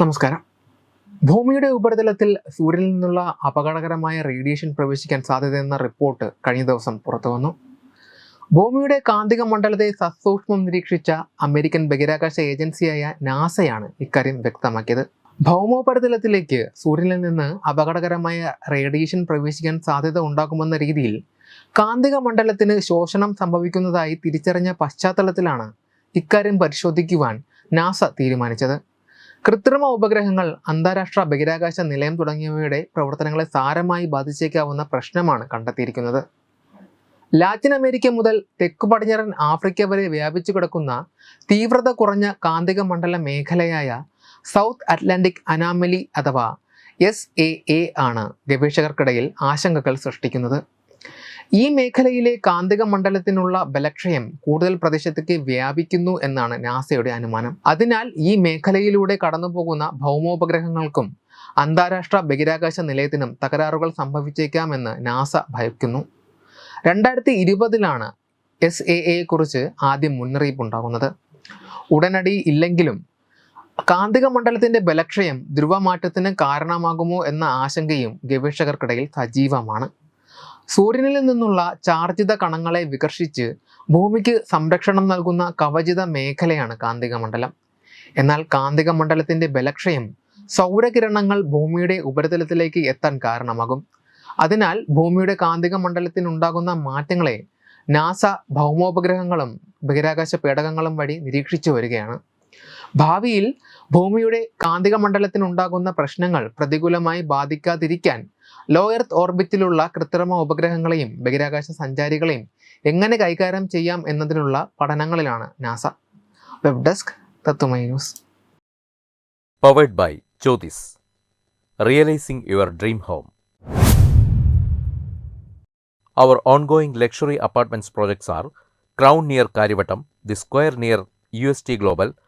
നമസ്കാരം. ഭൂമിയുടെ ഉപരിതലത്തിൽ സൂര്യനിൽ നിന്നുള്ള അപകടകരമായ റേഡിയേഷൻ പ്രവേശിക്കാൻ സാധ്യതയെന്ന റിപ്പോർട്ട് കഴിഞ്ഞ ദിവസം പുറത്തു വന്നു. ഭൂമിയുടെ കാന്തിക മണ്ഡലത്തെ സസൂക്ഷ്മം നിരീക്ഷിച്ച അമേരിക്കൻ ബഹിരാകാശ ഏജൻസിയായ നാസയാണ് ഇക്കാര്യം വ്യക്തമാക്കിയത്. ഭൗമോപരിതലത്തിലേക്ക് സൂര്യനിൽ നിന്ന് അപകടകരമായ റേഡിയേഷൻ പ്രവേശിക്കാൻ സാധ്യത ഉണ്ടാകുമെന്ന രീതിയിൽ കാന്തിക മണ്ഡലത്തിന് ശോഷണം സംഭവിക്കുന്നതായി തിരിച്ചറിഞ്ഞ പശ്ചാത്തലത്തിലാണ് ഇക്കാര്യം പരിശോധിക്കുവാൻ നാസ തീരുമാനിച്ചത്. കൃത്രിമ ഉപഗ്രഹങ്ങൾ അന്താരാഷ്ട്ര ബഹിരാകാശ നിലയം തുടങ്ങിയവയുടെ പ്രവർത്തനങ്ങളെ സാരമായി ബാധിച്ചേക്കാവുന്ന പ്രശ്നമാണ് കണ്ടെത്തിയിരിക്കുന്നത്. ലാറ്റിൻ അമേരിക്ക മുതൽ തെക്കു പടിഞ്ഞാറൻ ആഫ്രിക്ക വരെ വ്യാപിച്ചു കിടക്കുന്ന തീവ്രത കുറഞ്ഞ കാന്തിക മണ്ഡല മേഖലയായ സൗത്ത് അറ്റ്ലാന്റിക് അനാമലി അഥവാ എസ് എ എ ആണ് ഗവേഷകർക്കിടയിൽ ആശങ്കകൾ സൃഷ്ടിക്കുന്നത്. ഈ മേഖലയിലെ കാന്തിക മണ്ഡലത്തിനുള്ള ബലക്ഷയം കൂടുതൽ പ്രദേശത്തേക്ക് വ്യാപിക്കുന്നു എന്നാണ് നാസയുടെ അനുമാനം. അതിനാൽ ഈ മേഖലയിലൂടെ കടന്നുപോകുന്ന ഭൗമോപഗ്രഹങ്ങൾക്കും അന്താരാഷ്ട്ര ബഹിരാകാശ നിലയത്തിനും തകരാറുകൾ സംഭവിച്ചേക്കാമെന്ന് നാസ ഭയക്കുന്നു. രണ്ടായിരത്തി ഇരുപതിലാണ് എസ് എ എയെക്കുറിച്ച് ആദ്യം മുന്നറിയിപ്പ് ഉണ്ടാകുന്നത് ഉടനടി ഇല്ലെങ്കിലും കാന്തിക മണ്ഡലത്തിന്റെ ബലക്ഷയം ധ്രുവമാറ്റത്തിന് കാരണമാകുമോ എന്ന ആശങ്കയും ഗവേഷകർക്കിടയിൽ സജീവമാണ്. സൂര്യനിൽ നിന്നുള്ള ചാർജിത കണങ്ങളെ വികർഷിച്ച് ഭൂമിക്ക് സംരക്ഷണം നൽകുന്ന കവചിത മേഖലയാണ് കാന്തിക മണ്ഡലം. എന്നാൽ കാന്തിക മണ്ഡലത്തിന്റെ ബലക്ഷയം സൗരകിരണങ്ങൾ ഭൂമിയുടെ ഉപരിതലത്തിലേക്ക് എത്താൻ കാരണമാകും. അതിനാൽ ഭൂമിയുടെ കാന്തിക മണ്ഡലത്തിനുണ്ടാകുന്ന മാറ്റങ്ങളെ നാസ ഭൗമോപഗ്രഹങ്ങളും ബഹിരാകാശ പേടകങ്ങളും വഴി നിരീക്ഷിച്ചു വരികയാണ്. ഭാവിയിൽ ഭൂമിയുടെ കാന്തിക മണ്ഡലത്തിനുണ്ടാകുന്ന പ്രശ്നങ്ങൾ പ്രതികൂലമായി ബാധിക്കാതിരിക്കാൻ ലോ എർത്ത് ഓർബിറ്റിലുള്ള കൃത്രിമ ഉപഗ്രഹങ്ങളെയും ബഹിരാകാശ സഞ്ചാരികളെയും എങ്ങനെ കൈകാര്യം ചെയ്യാം എന്നതിനുള്ള പഠനങ്ങളിലാണ് NASA. Web desk Tatwamayi news. Powered by Jyothis realising your dream home our ongoing luxury apartments projects are crown near Karyavattam the square near U S T Crown